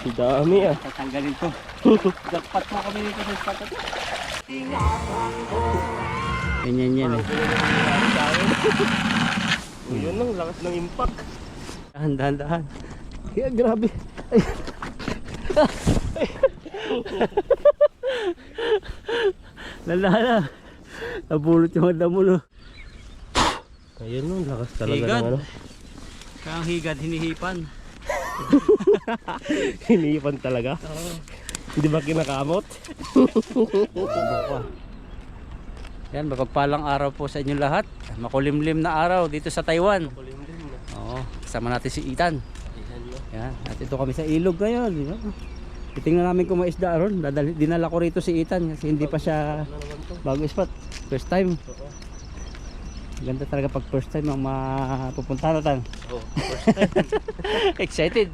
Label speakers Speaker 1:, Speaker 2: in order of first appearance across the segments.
Speaker 1: Ang dami ah.
Speaker 2: Tatanggalin to. Jackpot mo kami dito sa spot na to. Yan eh.
Speaker 1: Yun ang lakas ng impact.
Speaker 2: Dahan, dahan, dahan. Kaya grabe. Ay. Lalala. Nabulot yung mo no.
Speaker 1: Ayun no, lakas talaga
Speaker 2: Higad.
Speaker 1: ng ano.
Speaker 2: Kaya higad, hinihipan.
Speaker 1: Hinipan talaga. Hindi ba kinakamot?
Speaker 2: Yan, mapagpalang araw po sa inyo lahat. Makulimlim na araw dito sa Taiwan.
Speaker 1: Kulimlim na.
Speaker 2: Oo, kasama natin si Ethan. Yan, at ito kami sa ilog ngayon. Di ba? Titingnan namin kung may isda ron. Dinala ko rito si Ethan kasi hindi pa siya bago spot. First time.
Speaker 1: Oo.
Speaker 2: Ganda talaga pag first time ang mapupunta na tayo.
Speaker 1: Oh, first time.
Speaker 2: Excited.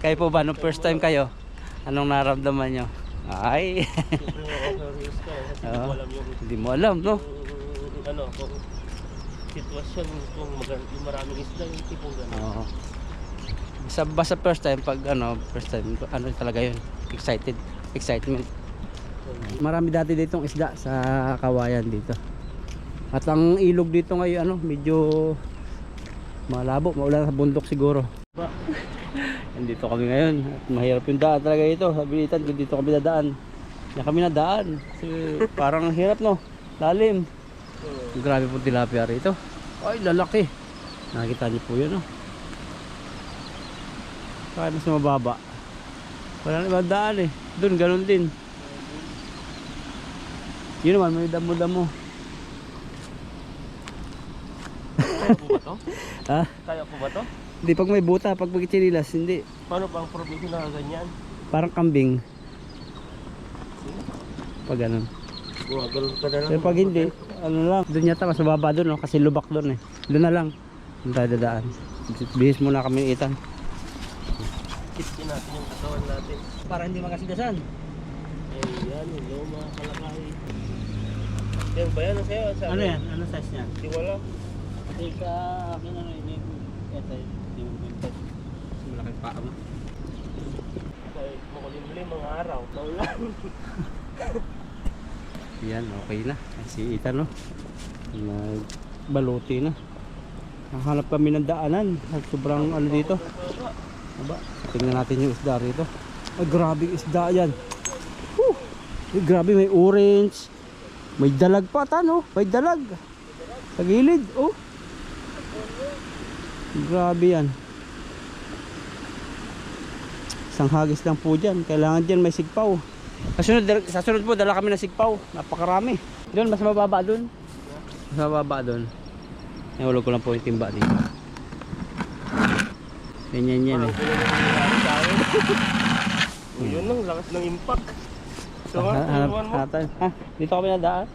Speaker 2: Kayo po ba nung first time kayo? Anong naramdaman nyo? Ay, Oo.
Speaker 1: hindi mo alam yung,
Speaker 2: hindi mo alam, no?
Speaker 1: yung ano, kung sitwasyon kung maraming isda yung tipong gano'n.
Speaker 2: Oo. Sa basta first time pag ano, first time ano talaga 'yun. Excited, excitement. Marami dati ditong isda sa kawayan dito. At ang ilog dito ngayon ano, medyo malabo, maulan sa bundok siguro. Nandito kami ngayon. At mahirap yung daan talaga ito. Ethan, kung dito kami dadaan. Na kami nadaan. Kasi parang ang hirap no. Lalim. Grabe po tilapia rito. Ay, lalaki. Nakikita niyo po yun, no? Kaya mas mababa. Wala na ibang daan eh. Doon, ganun din. Yun naman, may damo-damo.
Speaker 1: Kaya po ba to?
Speaker 2: Ha?
Speaker 1: Kaya po ba to?
Speaker 2: Hindi, pag may buta, pag magchinilas, hindi.
Speaker 1: Paano bang probinsya na ganyan?
Speaker 2: Parang kambing. Pag ganun.
Speaker 1: Gumagano'n ka na lang.
Speaker 2: Pero pag hindi, ano lang, doon yata mas mababa doon, no? kasi lubak doon eh. Doon na lang. Doon tayo dadaan. Bihis muna kami itan.
Speaker 1: Kitin natin yung katawan natin.
Speaker 2: Para hindi magasigasan.
Speaker 1: Ayan, yung loma, kalakay. Yan ba yan? Ang sayo? Sa
Speaker 2: Ano yan? Ano size niyan?
Speaker 1: Di wala.
Speaker 2: Hindi ka akin ano ini ito hindi mo pintas. Malaki pa mo.
Speaker 1: Kahit makulimlim mga araw. Maulan.
Speaker 2: Yan, okay na. Si Ethan no. Nagbaluti na. Nahanap kami ng daanan. At sobrang ano dito. Aba, tingnan natin yung isda rito. Ay, grabe isda yan. Whew! Ay, grabe, may orange. May dalag pa, tano. May dalag. Sa gilid, oh. Grabe yan. Isang hagis lang po dyan. Kailangan dyan may sigpaw. Sa sunod, sa sunod po, dala kami ng sigpaw. Napakarami. Doon, mas mababa doon. Mas mababa doon. Nahulog ko lang po yung timba dito. Yan yan yan eh.
Speaker 1: Oh, yun ang lakas ng impact. So,
Speaker 2: Ha- hanap natin. Ha? Dito kami nadaan.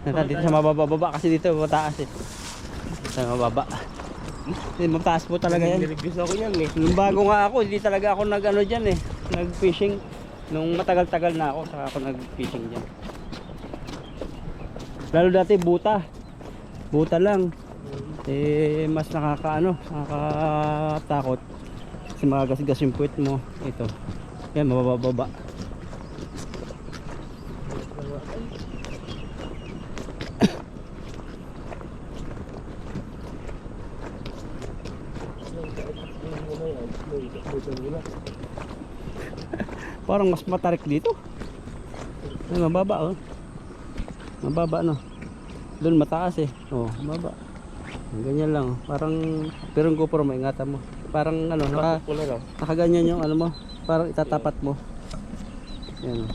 Speaker 2: Nata, dito sa mababa kasi dito mataas eh. Sa mababa. Hindi, mataas po talaga yan.
Speaker 1: Nirigis ako yan eh.
Speaker 2: Nung bago nga ako, hindi talaga ako nag ano dyan eh. Nag fishing. Nung matagal-tagal na ako, saka ako nag fishing dyan. Lalo dati buta. Buta lang. Eh, mas nakakaano, nakakatakot. Kasi magagasgas yung puwet mo. Ito. Yan, mabababa. Parang mas matarik dito. Ay, mababa oh. Mababa no. Doon mataas eh. Oh, mababa. Ganyan lang. oh. Parang pero ang GoPro mo ingatan mo. Parang ano, naka, nakaganyan yung ano mo. Parang itatapat mo. Yan. oh.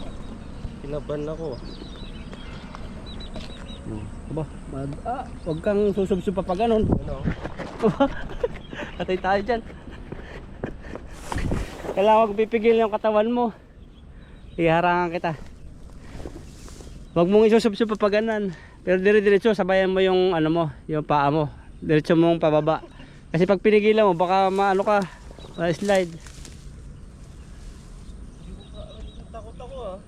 Speaker 1: Pinaban ako.
Speaker 2: Oh. Aba, mad ah, wag kang susubsub pa pa ganun.
Speaker 1: Ano?
Speaker 2: Katay tayo dyan. Kailangan pipigil yung katawan mo. Iharangan kita. Wag mong isusubsub pa paganan. Pero dire-diretso sabayan mo yung ano mo, yung paa mo. Diretso mong pababa. Kasi pag pinigilan mo baka maano ka, ma-slide.
Speaker 1: Takot ako ah.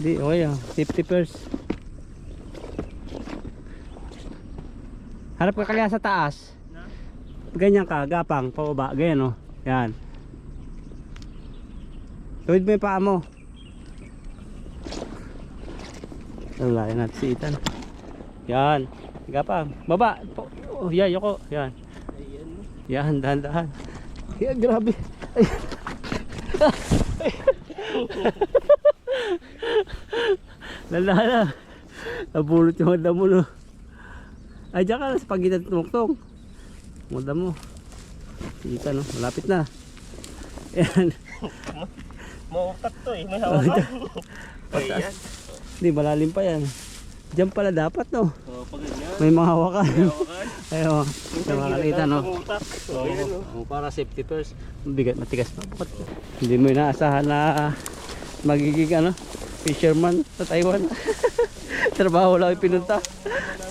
Speaker 2: Di, okay ah. Safety first. Harap ka kaya sa taas. Ganyan ka, gapang, pababa, ganyan oh. Yan. Tuwid mo yung paa mo. Laki natin si Ethan. Yan. Gapang. Baba. Oh, yan, yoko. Yan.
Speaker 1: Ayan.
Speaker 2: Yan, dahan-dahan. Yan, grabe. Ay. Lala na. Nabulot yung manda mo, no. Ay, dyan ka na sa pagitan ng tumuktong. Manda mo. Kita, no. Malapit na. Yan.
Speaker 1: Mautak to eh. May hawakan.
Speaker 2: Pataas.
Speaker 1: Ayan.
Speaker 2: Hindi, malalim pa yan. Diyan pala dapat, no.
Speaker 1: Oh, pag ganyan.
Speaker 2: May mga hawakan.
Speaker 1: May hawakan.
Speaker 2: Sa no.
Speaker 1: Tumutak. Oh, ayan oh.
Speaker 2: Oo, para safety first. Bigat, matigas pa. Hindi mo inaasahan na magiging ano, fisherman sa Taiwan. Trabaho lang yung pinunta.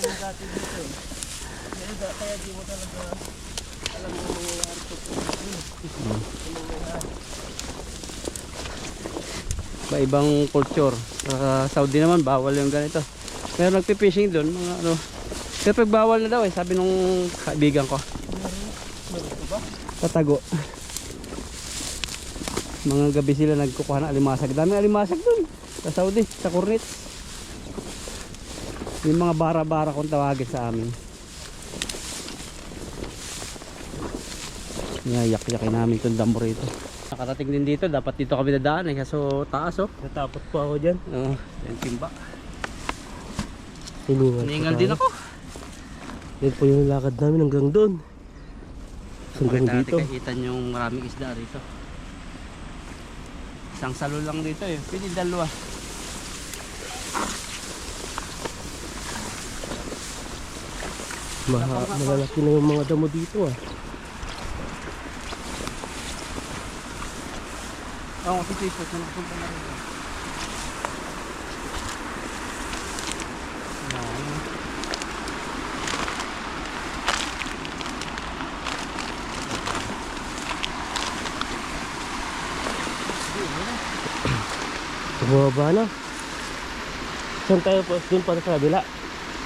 Speaker 1: namin dati dito eh. Kaya, mo talaga alam yung mangyayari sa
Speaker 2: Iba ibang culture. Sa Saudi naman, bawal yung ganito. Pero nagpi-fishing doon, mga ano. Pero pag bawal na daw eh, sabi nung kaibigan ko. Sa tago. Mga gabi sila nagkukuha ng alimasag. Daming alimasag doon. Sa Saudi, sa Cornet. Yung mga bara-bara kung tawagin sa amin. Niyak-yakin namin itong damo rito. Nakarating din dito, dapat dito kami dadaan eh. Kaso taas oh.
Speaker 1: Natapot po ako dyan.
Speaker 2: Oo, yung timba.
Speaker 1: Hiningal.
Speaker 2: Ningal din ako.
Speaker 1: Yan po yung lakad namin hanggang doon. Hanggang
Speaker 2: Makita
Speaker 1: dito.
Speaker 2: natin kahitan yung maraming isda rito. Isang salo lang dito eh. Pwede dalawa.
Speaker 1: Maha, malalaki na yung mga damo dito ah.
Speaker 2: Oo, oh, si Sipot na nagpunta na rin.
Speaker 1: Bumaba na. Saan tayo po? Doon para sa kabila.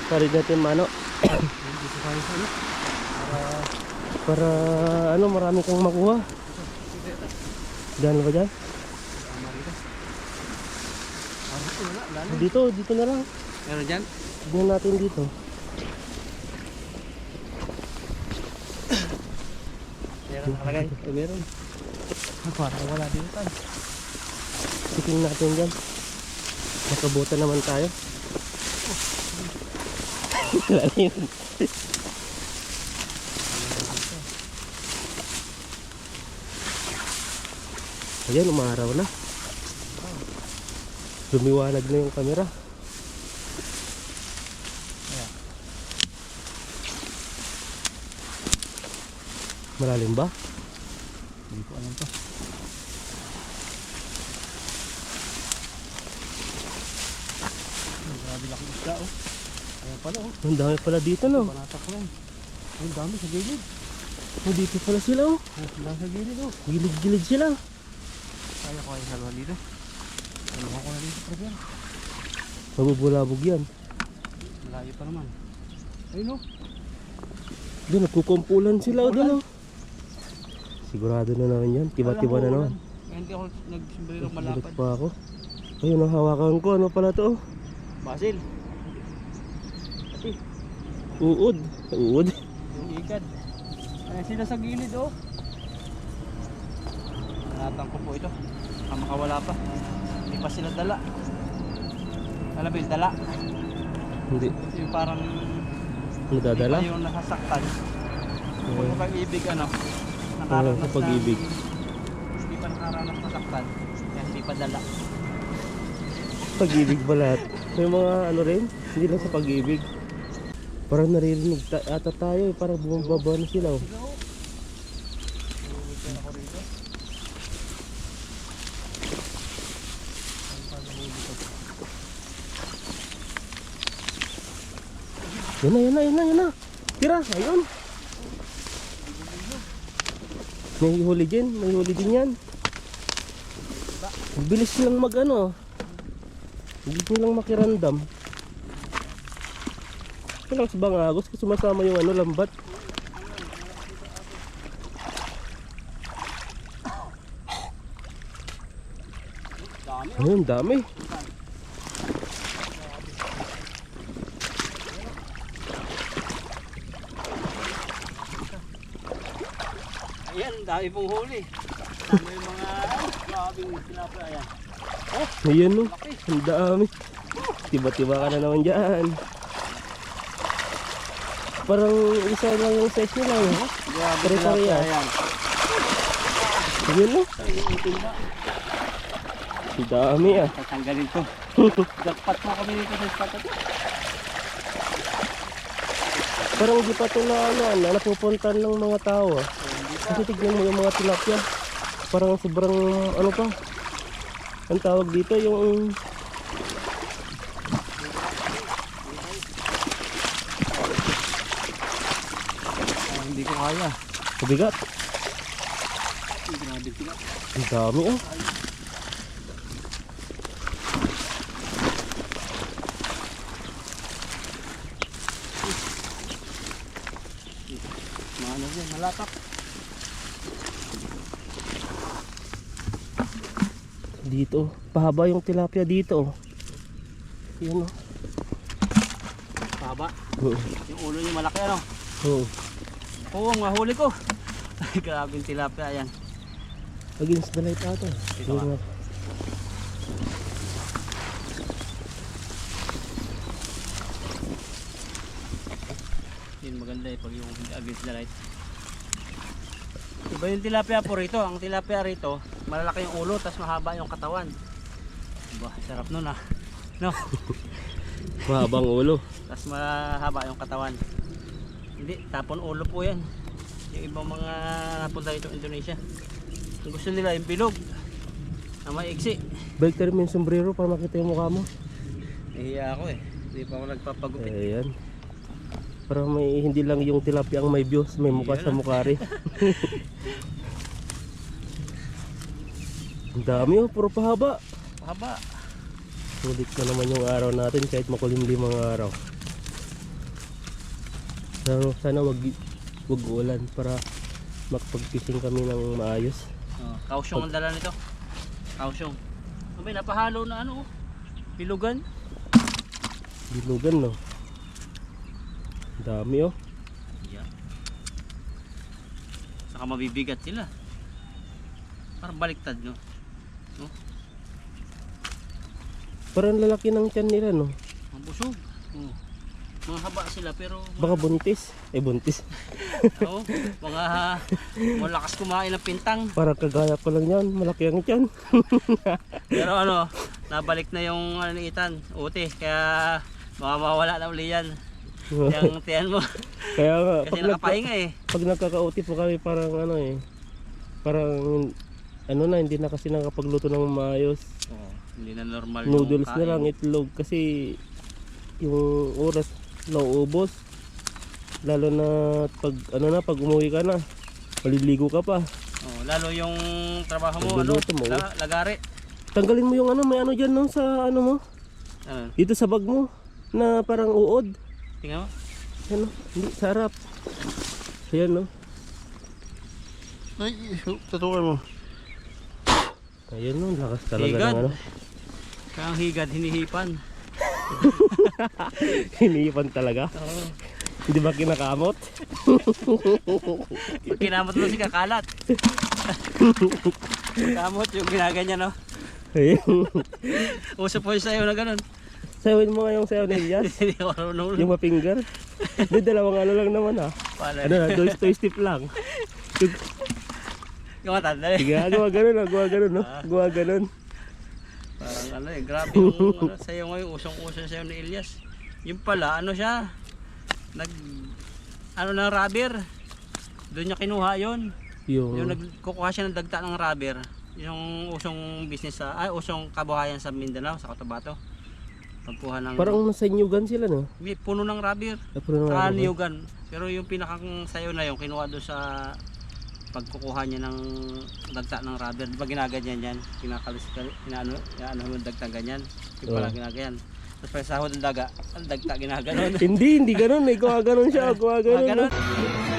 Speaker 1: Sarid natin mano.
Speaker 2: Dito tayo sa ano?
Speaker 1: Para ano, marami kang makuha. Diyan ba dyan?
Speaker 2: Tama rito. Ah, dito wala, lalo.
Speaker 1: Dito, dito na lang.
Speaker 2: Meron dyan?
Speaker 1: Tignan natin dito.
Speaker 2: Meron nakalagay. Eh, meron. Ah, Parang wala dito tayo.
Speaker 1: Tignan natin dyan. Nakabuta naman tayo. Lalim. Ayan, umaraw na. Lumiwanag na yung camera. Malalim ba?
Speaker 2: Hindi ko alam. Ay, Grabe laki isda oh. Ayan pala oh.
Speaker 1: Ang dami pala dito, no?
Speaker 2: Panatak lang. Ang dami sa gilid.
Speaker 1: Oh, dito pala sila, oh.
Speaker 2: Oh, sila sa gilid oh.
Speaker 1: Gilid-gilid sila.
Speaker 2: Kaya ko kayo salwa dito. Salwa ko na dito, pre. yan.
Speaker 1: Mabubulabog yan.
Speaker 2: Malayo pa naman. Ayun oh.
Speaker 1: Doon, nagkukumpulan sila, doon, oh. Sigurado na naman yan. Tiba-tiba na naman.
Speaker 2: Hindi ako nagsimbrero
Speaker 1: Balik
Speaker 2: malapad.
Speaker 1: pa ako. Ayun, oh, hawakan ko. Ano pala to?
Speaker 2: Basil. Ati,
Speaker 1: Uod. Uod.
Speaker 2: yung ikad. Ayan sila sa gilid oh. Nanatang ko po ito. Ang makawala pa. Hindi pa sila dala. Alam ba yung dala?
Speaker 1: Hindi.
Speaker 2: Yung parang
Speaker 1: Nadadala?
Speaker 2: Hindi pa yung nasasaktan. Kung sa pag-ibig ano, nakaranas
Speaker 1: sa pag-ibig.
Speaker 2: Hindi pa nakaranas nasaktan. Kaya hindi pa dala.
Speaker 1: Pag-ibig ba lahat? May mga ano rin? Hindi lang sa pag-ibig. Parang naririnig ta- ata tayo. eh. Parang bumababa na sila. Oh. Yan na, yan na, yan na, yan na. Tira, ayun. May huli din, may huli din yan. Ang bilis lang mag ano. Hindi ko lang makirandam. Malakas bang agos kasi sumasama yung ano, lambat. Ayun, dami.
Speaker 2: Ayan, dami pong huli. Dami yung mga grabing tilapia. Ayan.
Speaker 1: Ayan no, ang dami. Tiba-tiba ka na naman dyan. Parang isa lang yung size nila. No?
Speaker 2: Grabe
Speaker 1: Pare-pareha.
Speaker 2: tilapia. Ayan.
Speaker 1: Ayan no, ang dami ah.
Speaker 2: Tatanggalin to. Jackpot mo kami dito sa spot na.
Speaker 1: Parang di pa ito na ano, ano, napupuntan ng mga tao ah. Kasi tignan mo yung mga tilapia. Parang sobrang ano pa. Ang tawag dito yung
Speaker 2: Ah, hindi ko kaya.
Speaker 1: kabigat.
Speaker 2: Grabe sila.
Speaker 1: Ang dami ah.
Speaker 2: Mga ano yan, malatak.
Speaker 1: Dito. Pahaba yung tilapia dito. Yan oh.
Speaker 2: Haba.
Speaker 1: Oo.
Speaker 2: Yung ulo niya malaki ano.
Speaker 1: Oo.
Speaker 2: Oo, mahuli ko. Grabe yung tilapia. Ayan.
Speaker 1: Against the light ata.
Speaker 2: Dito
Speaker 1: Yun
Speaker 2: ka.
Speaker 1: nga.
Speaker 2: Yun maganda eh pag yung against the light. Iba yung tilapia po rito. Ang tilapia rito, malalaki yung ulo tapos mahaba yung katawan. Diba, sarap nun ah. No?
Speaker 1: Mahabang ulo.
Speaker 2: Tapos mahaba yung katawan. Hindi, tapon ulo po yan. Yung ibang mga napunta dito Indonesia. Ang gusto nila yung bilog. Na maiksi.
Speaker 1: Balik tayo mo yung sombrero para makita yung mukha mo.
Speaker 2: Nahiya ako eh. Hindi pa ako nagpapagupit.
Speaker 1: Ayan. Para may hindi lang yung tilapia ang may views, may mukha sa mukha rin. Ang dami oh, puro pahaba.
Speaker 2: Haba.
Speaker 1: Sulit na naman yung araw natin kahit makulimlim ang araw. Pero sana wag wag ulan para makapag-fishing kami ng maayos.
Speaker 2: Oh, kausyong ang dala nito. Kausyong. Abay, napahalo na ano oh. Bilugan.
Speaker 1: Bilugan no. Ang dami oh.
Speaker 2: Yeah. Saka mabibigat sila. Parang baliktad no.
Speaker 1: Parang lalaki ng tiyan nila no.
Speaker 2: Ang busog. Oh. Mga haba sila pero
Speaker 1: Baka buntis. Eh buntis.
Speaker 2: Oo, mga malakas kumain ng pintang.
Speaker 1: Para kagaya ko lang yan. Malaki ang tiyan.
Speaker 2: Pero ano, nabalik na yung ano, itan, uti. Kaya baka mawala na uli yan. Yung tiyan mo.
Speaker 1: Kaya nga,
Speaker 2: Kasi
Speaker 1: pag,
Speaker 2: nakapahinga eh.
Speaker 1: pag nagkakauti po kami parang ano eh. Parang ano na, hindi na kasi nakapagluto ng maayos.
Speaker 2: Oo, hindi na normal
Speaker 1: Noodles na lang, itlog. Kasi yung oras nauubos. Lalo na pag ano na, pag umuwi ka na. Maliligo ka pa.
Speaker 2: Oo, lalo yung trabaho mo, ano,
Speaker 1: mo.
Speaker 2: la- lagari.
Speaker 1: Tanggalin mo yung ano, may ano dyan no, sa ano mo.
Speaker 2: Ano,
Speaker 1: Dito sa bag mo. Na parang uod.
Speaker 2: tingnan mo.
Speaker 1: Ano, hindi, sa harap. Ayan no.
Speaker 2: Ay, tutukan mo.
Speaker 1: Ayan no, lakas talaga
Speaker 2: Higad.
Speaker 1: ng ano.
Speaker 2: Kaya ang higad, hinihipan.
Speaker 1: Hinihipan talaga.
Speaker 2: Oo.
Speaker 1: Hindi ba kinakamot?
Speaker 2: Pag kinamot mo si kakalat. Kamot yung ginaganyan, no?
Speaker 1: Ayun.
Speaker 2: Uso po yung sayo na ganun.
Speaker 1: Sawin mo nga yung sayaw ni Elias.
Speaker 2: Hindi ko.
Speaker 1: Yung mapinger. Hindi, dalawang ano lang naman ah.
Speaker 2: Paano?
Speaker 1: Ano two step lang. Yung,
Speaker 2: Yung matanda eh.
Speaker 1: sige, ah, gawa ganun ah, gawa ganun no. Gawa ganun.
Speaker 2: Parang ano eh, grabe yung ano, sayo ngayon, usong-uso sayo ni Elias. Yung pala, ano siya, nag, ano ng rubber. Doon niya kinuha yon Yung
Speaker 1: Yung,
Speaker 2: nagkukuha siya ng dagta ng rubber. Yung usong business sa, ay usong kabuhayan sa Mindanao, sa Cotabato. Pagkuha ng,
Speaker 1: parang nasa Nyugan sila no.
Speaker 2: may puno ng rubber.
Speaker 1: Ah, puno ng rubber.
Speaker 2: niyugan. Pero yung pinakang sayo na yung kinuha doon sa pagkukuha niya ng dagta ng rubber. Di ba ginaganyan yan? Kinakalis, inaano, inaano mo yung dagta ganyan. Yung pala
Speaker 1: Oo.
Speaker 2: ginaganyan. Tapos pag sahod ng daga, ang dagta ginaganon.
Speaker 1: Hindi, hindi ganun eh. Gawa ganun siya. Gawa ganun.
Speaker 2: Oo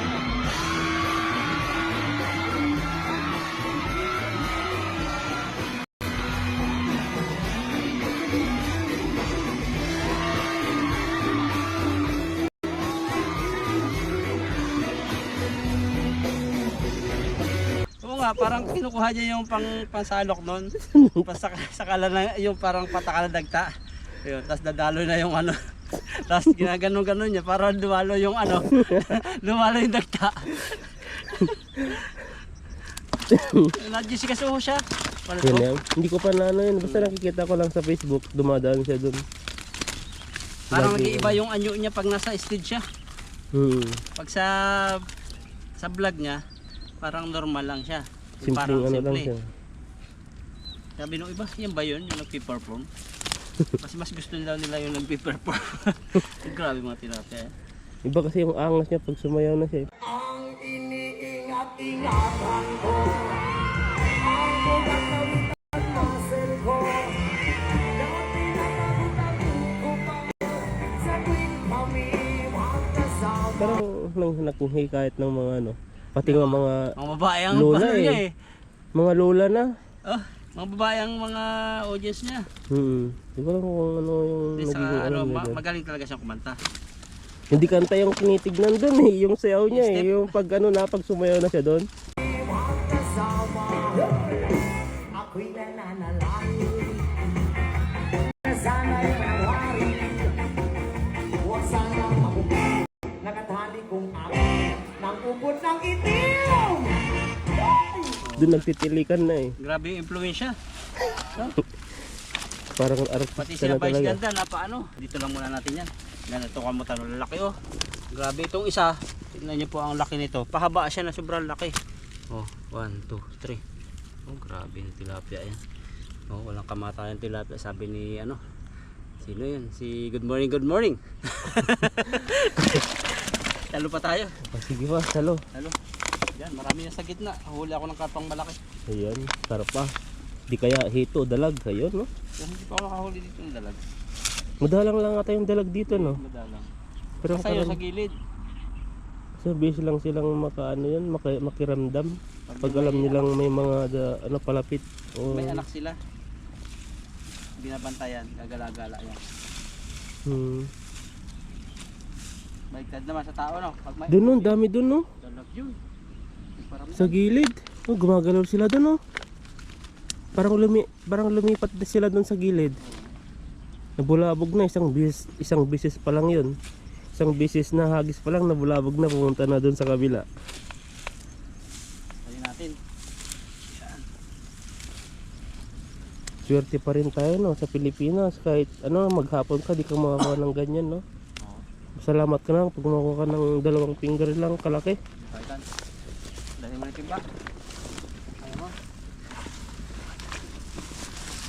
Speaker 2: nga, parang kinukuha niya yung pang pansalok nun. Basta sakala na yung parang pataka na dagta. Ayun, tapos dadalo na yung ano. Tapos ginaganon-ganon niya para lumalo yung ano. lumalo yung dagta. Nag-Jessica Soho siya.
Speaker 1: Yun yan. Hindi ko pa na ano yun. Basta nakikita ko lang sa Facebook. Dumadaan siya dun.
Speaker 2: Parang nag-iiba yung anyo niya pag nasa stage siya.
Speaker 1: Hmm.
Speaker 2: Pag sa sa vlog niya, parang normal lang siya.
Speaker 1: Simpleng
Speaker 2: parang
Speaker 1: ano lang
Speaker 2: simple.
Speaker 1: siya.
Speaker 2: Sabi nung iba, yan ba yun? Yung nagpi-perform? Mas mas gusto nila nila yung nagpi-perform. Grabe mga tilapia. eh.
Speaker 1: Iba kasi yung angas niya pag sumayaw na siya.
Speaker 3: Ang iniingat-ingatan ko Ang muscle ko Dati nakabutang ko pa Sa tuwing kami magkasama
Speaker 1: Parang nang nakuhi kahit ng mga ano. Pati nga mga
Speaker 2: Mga babae ang
Speaker 1: Lola
Speaker 2: ano niya
Speaker 1: eh.
Speaker 2: eh.
Speaker 1: mga lola na.
Speaker 2: Oh, mga babae ang mga audience niya.
Speaker 1: Hmm. Di ba kung ano yung
Speaker 2: Hindi sa
Speaker 1: ano
Speaker 2: ano,
Speaker 1: niya
Speaker 2: ma-
Speaker 1: dyan.
Speaker 2: magaling talaga siyang kumanta.
Speaker 1: Hindi kanta yung tinitignan dun eh. Yung sayaw niya eh. Yung pag ano na, pag sumayaw na siya doon.
Speaker 3: magkasama Ako'y nananalangin Na sana'y Nang upot ng itim
Speaker 1: Doon nagtitilikan na eh.
Speaker 2: Grabe yung impluensya.
Speaker 1: Parang
Speaker 2: Pati
Speaker 1: artista
Speaker 2: sila
Speaker 1: na
Speaker 2: Vice
Speaker 1: talaga.
Speaker 2: Ganda na paano. Dito lang muna natin yan. Ganito kamutan ng lalaki oh. Grabe itong isa. Tingnan niyo po ang laki nito. Pahaba siya na sobrang laki. Oh, 1, 2, 3. Oh, grabe yung tilapia yan. Oh, walang kamatayan tilapia. Sabi ni ano, sino yun? Si Good Morning, Good Morning. Talo pa tayo.
Speaker 1: Ah, sige pa, salo.
Speaker 2: Talo. Yan, marami na sa gitna. Huli ako ng karpang malaki.
Speaker 1: Ayan, sarap pa. Di kaya hito, dalag. Ayun, no?
Speaker 2: Pero hindi pa ako nakahuli dito ng dalag.
Speaker 1: Madalang lang ata yung dalag dito, no?
Speaker 2: Madalang.
Speaker 1: Pero
Speaker 2: Sa'yo
Speaker 1: parang
Speaker 2: sa gilid.
Speaker 1: service lang silang makaano yan, maki, makiramdam. Pag alam nilang may mga da, ano palapit. O,
Speaker 2: May anak sila. Binabantayan, gagala-gala yan.
Speaker 1: hmm.
Speaker 2: Baligtad naman sa tao, no? Pag may
Speaker 1: Doon, no? Dami doon, no?
Speaker 2: dalag yun. Parang
Speaker 1: Sa gilid. Oh, gumagalaw sila doon, no? Parang lumi parang lumipat na sila doon sa gilid. Nabulabog na isang bis isang bisis pa lang 'yun. Isang bisis na hagis pa lang nabulabog na pumunta na doon sa kabila.
Speaker 2: Sabi natin.
Speaker 1: Swerte pa rin tayo no sa Pilipinas kahit ano maghapon ka di ka makakuha ng ganyan no. Salamat ka na pag makuha ka ng dalawang finger lang kalaki.
Speaker 2: Kailan? Dali mo na yung timba. Ayaw mo?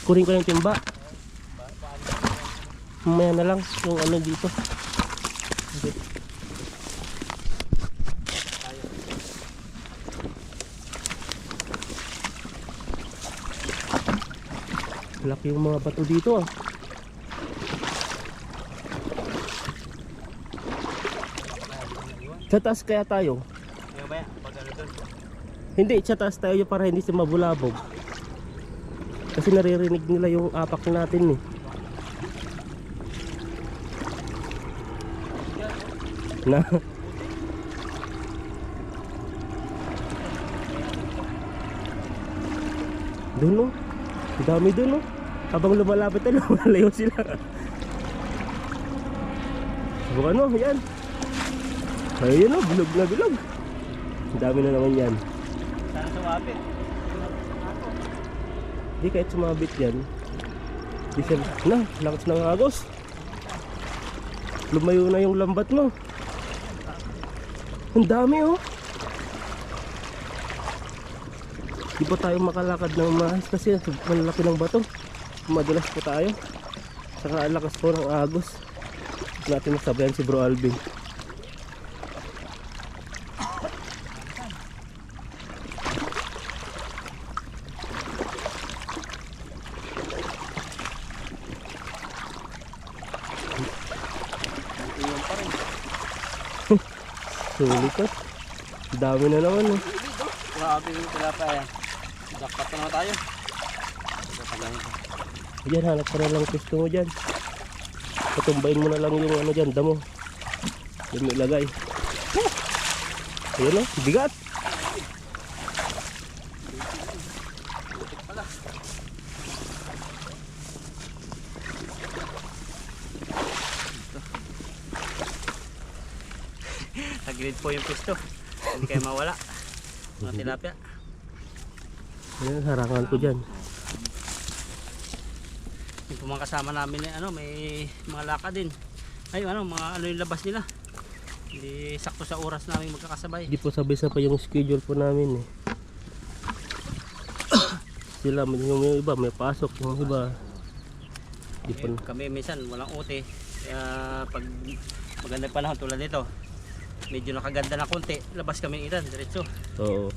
Speaker 1: Kurin ko yung timba. Mamaya na lang yung ano dito. Okay. Laki yung mga bato dito ah. Sa taas kaya tayo?
Speaker 2: Ayaw ba ano?
Speaker 1: Hindi, sa taas tayo para hindi siya mabulabog. Kasi naririnig nila yung apak natin eh. Na. Doon. Ang dami doon no. Habang lumalapit na lumalayo sila. So, ano, yan. Ayun no, bilog na bilog. Ang dami na naman yan.
Speaker 2: Sana sumabit.
Speaker 1: Di kahit sumabit yan. Di siya, na, lakas ng agos. Lumayo na yung lambat mo. Ang dami oh. Di ba tayo makalakad ng mahas kasi ang laki ng bato. Madulas po tayo. Saka lakas po ng agos. Hindi natin masabayan si Bro Alvin. Sulit ah. Dami na naman eh.
Speaker 2: Grabe yung tilapia yan. Jackpot na naman tayo.
Speaker 1: Diyan, hanap ka na lang gusto mo dyan. Patumbayin mo na lang yung ano dyan, damo. Mo ilagay. Ayun o, bigat.
Speaker 2: Po yung pisto. Hindi kayo mawala. Mga tilapia.
Speaker 1: Ayan, harangan ko dyan.
Speaker 2: Yung po mga kasama namin eh, ano, may mga laka din. Ay, ano, mga ano yung labas nila. Hindi sakto sa oras namin magkakasabay.
Speaker 1: Hindi po sabay-sabay yung schedule po namin eh. Sila, may- yung, yung iba may pasok, yung iba. Di po,
Speaker 2: Eh, kami minsan walang ute. Kaya pag maganda panahon tulad nito, medyo nakaganda na konti, labas kami ilan, diretso.
Speaker 1: oo.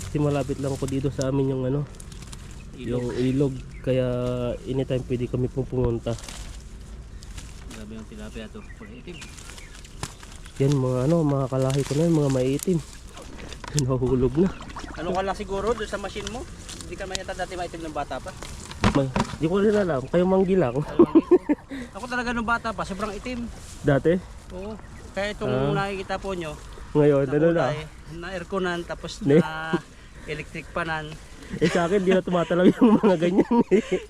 Speaker 1: Kasi malapit lang po dito sa amin yung ano,
Speaker 2: Ilog.
Speaker 1: yung ilog. Kaya anytime pwede kami pong pumunta.
Speaker 2: Grabe yung tilapia to. Kulay itim.
Speaker 1: Yan mga ano, mga kalahi ko na yun, mga maiitim. Nahulog na.
Speaker 2: Ano ka lang siguro doon sa machine mo? Hindi ka man yata dati maitim ng bata pa.
Speaker 1: May, di ko rin alam, kayo manggi lang.
Speaker 2: Ako talaga nung bata pa, sobrang itim.
Speaker 1: Dati,
Speaker 2: Oo. Kaya itong
Speaker 1: Ah.
Speaker 2: nakikita po nyo,
Speaker 1: ngayon, ano na.
Speaker 2: na airconan, tapos na electric panan.
Speaker 1: Eh sa akin, di na tumatalaw yung mga ganyan. eh.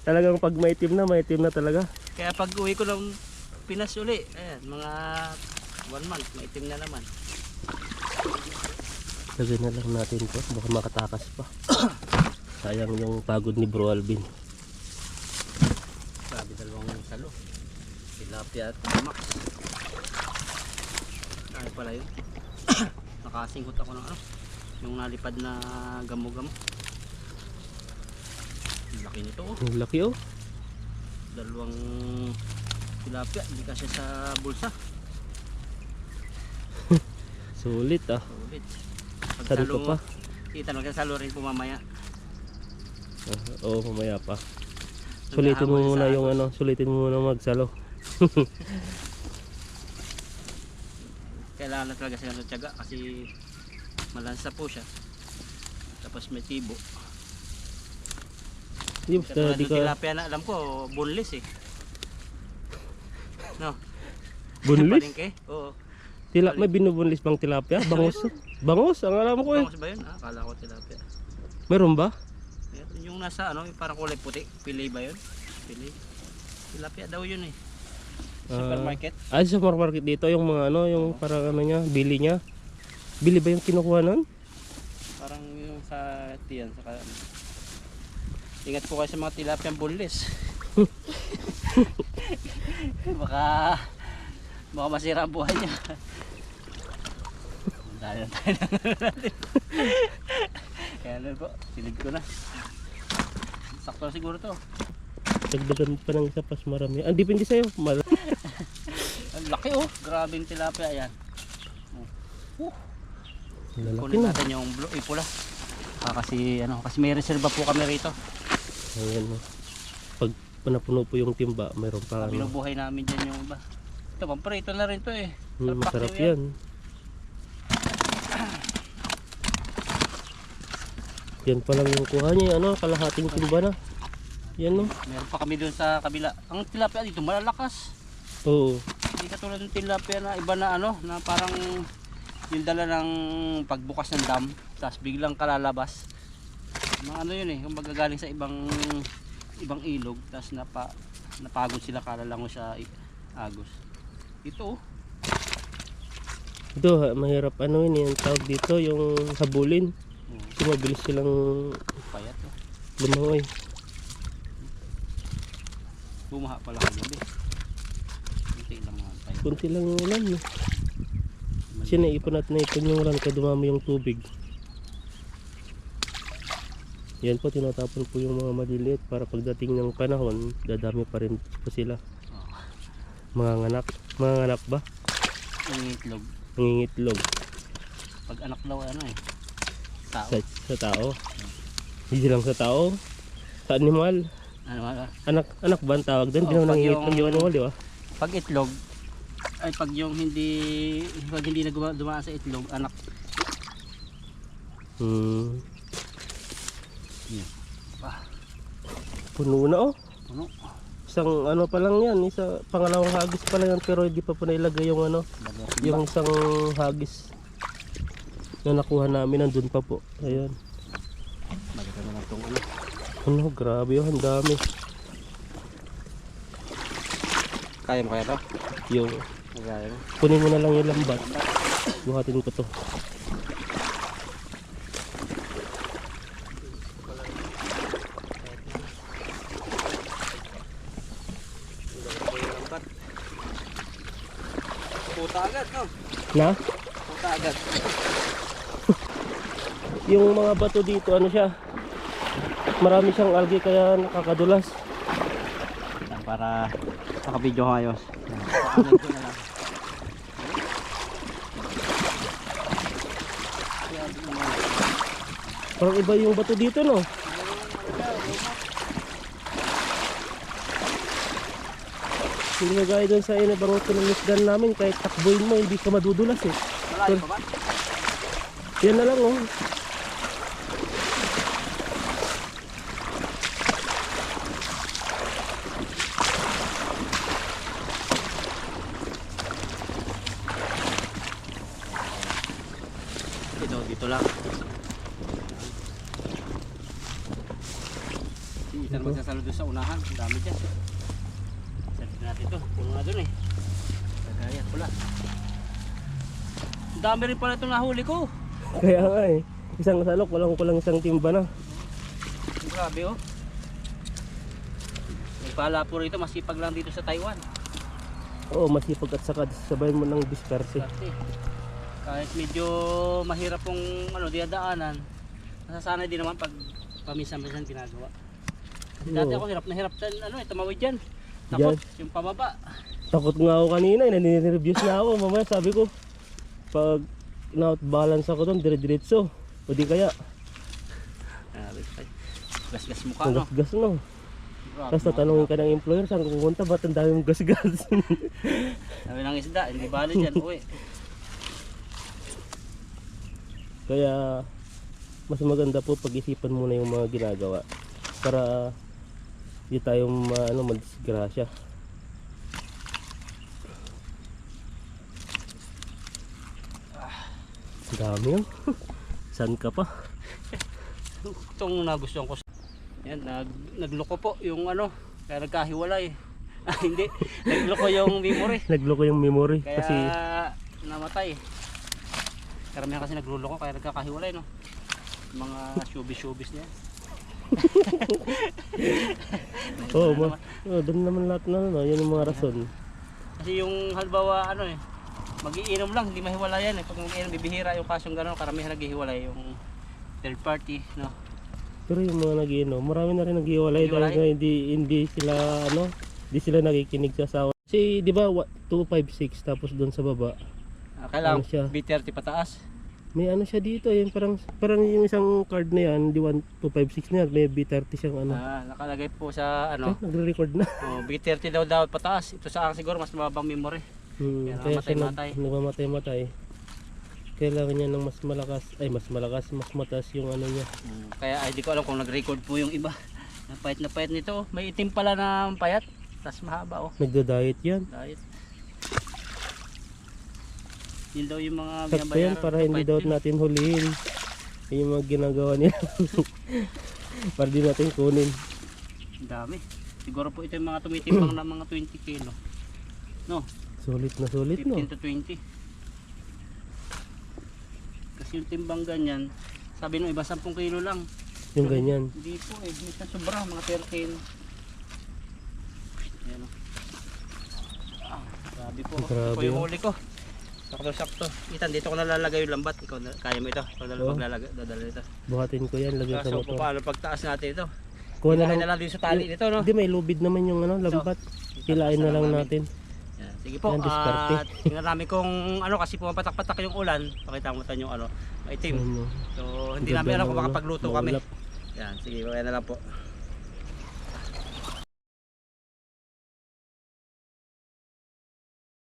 Speaker 1: Talagang pag maitim na, maitim na talaga.
Speaker 2: Kaya pag uwi ko ng Pinas uli, ayan, mga one month, maitim na naman.
Speaker 1: Lagyan na lang natin to, baka makatakas pa. Sayang yung pagod ni Bro Alvin.
Speaker 2: Grabe dalawang salo. Tilapia at max. Ano pala yun? Nakasinghot ako ng ano, yung nalipad na gamo-gamo. Ang Laki nito oh.
Speaker 1: Ang laki oh.
Speaker 2: Dalawang tilapia, hindi kasi sa bulsa.
Speaker 1: Sulit ah.
Speaker 2: Ulit.
Speaker 1: Salo ka pa.
Speaker 2: Kita nung salo rin po mamaya.
Speaker 1: Ah, Oo, mamaya pa. Sulitin mo muna yung ano, sulitin mo muna magsalo.
Speaker 2: Kailangan na talaga siya ng tiyaga kasi malansa po siya. Tapos may tibo.
Speaker 1: Di
Speaker 2: Kasi
Speaker 1: basta di ka
Speaker 2: tilapia na alam ko, boneless eh. No?
Speaker 1: bunlis.
Speaker 2: Palengke? Oo.
Speaker 1: Tila, may binubunlis bang tilapia? Bangus. Bangus, ang alam ko eh.
Speaker 2: Bangos ba yun? Ah, akala ko tilapia.
Speaker 1: Meron ba?
Speaker 2: Yung nasa ano, yung parang kulay puti. Pili ba yun? Pili. Tilapia daw yun eh.
Speaker 1: Ah.
Speaker 2: Supermarket.
Speaker 1: Ah, sa supermarket dito, yung mga ano, yung parang ano niya, bili niya. Bili ba yung kinukuha nun?
Speaker 2: Parang yung sa tiyan. Saka, ano. Ingat po kayo sa mga tilapia boneless. baka baka masira ang buhay niya. Dahil na tayo natin. Kaya ano po, silid ko na. Sakto siguro to.
Speaker 1: Dagdagan pa ng isa pas marami. Ah, depende sa'yo.
Speaker 2: Ang laki oh. Grabe yung tilapia yan.
Speaker 1: Lalaki
Speaker 2: Kunin
Speaker 1: na.
Speaker 2: natin yung blue, eh, pula. Ah, kasi ano, kasi may reserva po kami rito.
Speaker 1: Ayan o. Pag napuno po yung timba, mayroon pa ano.
Speaker 2: Binubuhay namin dyan yung iba. Ito, pamprito na rin to eh.
Speaker 1: Hmm,
Speaker 2: Sarap
Speaker 1: masarap
Speaker 2: pakyo
Speaker 1: yan. Yan pa lang yung kuha niya, ano, kalahating timba na. Yan no.
Speaker 2: Meron pa kami doon sa kabila. Ang tilapia dito malalakas.
Speaker 1: Oo.
Speaker 2: Hindi katulad ng tilapia na iba na ano, na parang yung dala ng pagbukas ng dam, tapos biglang kalalabas. Mga ano yun eh, kung galing sa ibang ibang ilog, tapos napa, napagod sila kalalango sa agos. Ito oh,
Speaker 1: Ito, mahirap ano yun, yung tawag dito, yung habulin.
Speaker 2: oh
Speaker 1: Kasi mabilis silang
Speaker 2: payat oh.
Speaker 1: lumangoy.
Speaker 2: Bumaha pala kagabi. Kunti lang mga payat.
Speaker 1: Kunti lang yung ulan. eh. Kasi naipon at naipon yung ulan kaya dumami yung tubig. Yan po, tinatapon po yung mga maliliit para pagdating ng panahon, dadami pa rin po sila.
Speaker 2: Oh.
Speaker 1: Mga nganak. Mga nganak ba?
Speaker 2: Yung itlog.
Speaker 1: Nangingitlog
Speaker 2: Pag anak daw ano eh. Tao.
Speaker 1: sa, sa tao. Hindi lang sa tao. Sa animal.
Speaker 2: Ano, ano,
Speaker 1: Anak anak ba ang tawag doon? Hindi
Speaker 2: Oo,
Speaker 1: naman
Speaker 2: pag
Speaker 1: nangingitlog
Speaker 2: yung-
Speaker 1: yung animal, di ba?
Speaker 2: pag itlog, ay pag yung hindi pag hindi na dumaan sa itlog, anak.
Speaker 1: Hmm.
Speaker 2: Yan. Ah.
Speaker 1: Puno na oh.
Speaker 2: Puno.
Speaker 1: Isang ano pa lang yan, isa pangalawang hagis pa lang yan pero hindi pa po nailagay yung ano, yung isang hagis na nakuha namin nandun pa po. Ayun.
Speaker 2: Maganda naman tong ano.
Speaker 1: Ano, grabe oh, ang dami.
Speaker 2: Kaya mo kaya to?
Speaker 1: Yung. Kunin mo na lang yung lambat. Buhatin ko to.
Speaker 2: Puta agad, no?
Speaker 1: Na?
Speaker 2: Puta agad.
Speaker 1: Yung mga bato dito, ano siya? Marami siyang algae kaya nakakadulas.
Speaker 2: Para makabidyo ko ayos. Yan. Pakamit ko na lang.
Speaker 1: Parang iba yung bato dito, no? Na gaya doon sa inabangot ng misdan namin, kahit takboyin mo, hindi ka madudulas eh.
Speaker 2: Malayo pa ba?
Speaker 1: Yan na lang oh.
Speaker 2: Ito, dito lang. Si Ethan magsasalo doon sa unahan. Ang dami dyan. Sabi natin ito. Puno na doon eh. Kagaya pula. Ang dami rin pala itong nahuli ko.
Speaker 1: Kaya nga eh. Isang salok, walang kulang isang timba na.
Speaker 2: Grabe oh. Nagpala po rito, masipag lang dito sa Taiwan.
Speaker 1: Oo, masipag at saka sabay mo ng.
Speaker 2: Kasi kahit medyo mahirap pong ano, diadaanan, nasasanay din naman pag paminsan-minsan ginagawa. Kasi dati
Speaker 1: Oo.
Speaker 2: ako hirap na hirap sa ano, eh, tumawid dyan. Takot, yung pababa.
Speaker 1: Takot nga ako kanina, eh, naninireviews na ako. Mamaya sabi ko, pag na balance ako doon, dire-diretso. O di kaya,
Speaker 2: Gas-gas mukha no.
Speaker 1: gas-gas no. Tapos tatanungin ka ng employer, saan ka pupunta? Ba't ang dami mong gas-gas?
Speaker 2: Sabi ng isda, hindi bali dyan, uwi.
Speaker 1: Kaya mas maganda po pag-isipan muna yung mga ginagawa para hindi tayo ma, ano, madisgrasya. Dami yun. Saan ka pa?
Speaker 2: Itong nagustuhan ko. Yan, nag, nagloko po yung ano, kaya nagkahiwalay. Ah, hindi, nagloko yung memory.
Speaker 1: Nagloko yung memory
Speaker 2: Kaya
Speaker 1: kasi
Speaker 2: namatay. Karamihan kasi nagluloko kaya nagkakahiwalay no. Mga showbiz-showbiz niya.
Speaker 1: oo, oh, oh, doon naman lahat na ano, yun yung mga rason.
Speaker 2: Kasi yung halimbawa ano eh, magiinom lang, hindi mahiwalayan eh. Pag magiinom, bibihira yung kasong gano'n, karamihan naghihiwalay yung third party, no?
Speaker 1: Pero yung mga nag-iinom, marami na rin nag-iwalay dahil nga hindi, hindi sila ano, hindi sila nakikinig sa asawa. Kasi di ba wa- 256 tapos doon sa baba,
Speaker 2: Ah, Kailangan
Speaker 1: Ano siya?
Speaker 2: B30 pataas.
Speaker 1: may ano siya dito, yung parang parang yung isang card na yan, di 1256 na yan, may B30 siyang ano.
Speaker 2: Ah, nakalagay po sa
Speaker 1: Eh,
Speaker 2: ano,
Speaker 1: nagre-record na.
Speaker 2: oh, B30 daw daw pataas. Ito sa akin siguro mas mababang memory.
Speaker 1: Hmm,
Speaker 2: Kaya
Speaker 1: kaya siya
Speaker 2: namatay-matay.
Speaker 1: nag, nagmamatay-matay. Kailangan niya ng mas malakas, ay mas malakas, mas mataas yung ano niya.
Speaker 2: Mm, Kaya ay di ko alam kung nag-record po yung iba. Napayat na payat nito. May itim pala na payat. Tapos mahaba oh.
Speaker 1: Nagda-diet yan.
Speaker 2: Diet. Yun daw yung mga
Speaker 1: Sakto yan para hindi daw natin hulihin. Yun yung mga ginagawa nila. para di natin kunin.
Speaker 2: Ang dami. Siguro po ito yung mga tumitimbang na mga 20 kilo. No,
Speaker 1: Sulit na sulit
Speaker 2: 15
Speaker 1: no.
Speaker 2: to 20. Kasi yung timbang ganyan, sabi nung iba 10 kilo lang.
Speaker 1: Yung ganyan.
Speaker 2: Hindi po eh, minsan sobra, mga 13. Ayan o. Ah, grabe po.
Speaker 1: Grabe,
Speaker 2: Ito po yung
Speaker 1: oh.
Speaker 2: huli ko. Sakto sakto. Itan, dito ko nalalagay yung lambat. Ikaw, na- kaya mo ito. Ikaw na
Speaker 1: Oh.
Speaker 2: maglalagay, dadala ito.
Speaker 1: Buhatin ko yan, sa
Speaker 2: Kaso
Speaker 1: motor.
Speaker 2: paano pagtaas natin ito?
Speaker 1: Kuha na lang.
Speaker 2: na lang din sa tali nito, no?
Speaker 1: Hindi, may lubid naman yung ano, lambat. Hilain na lang natin.
Speaker 2: Sige po, at tingnan namin kung ano kasi pumapatak-patak yung ulan. Pakita mo tayo yung ano, maitim.
Speaker 1: Ano,
Speaker 2: So, hindi namin alam
Speaker 1: ng
Speaker 2: kung
Speaker 1: ano,
Speaker 2: makapagluto kami. Yan, sige, mamaya na lang po.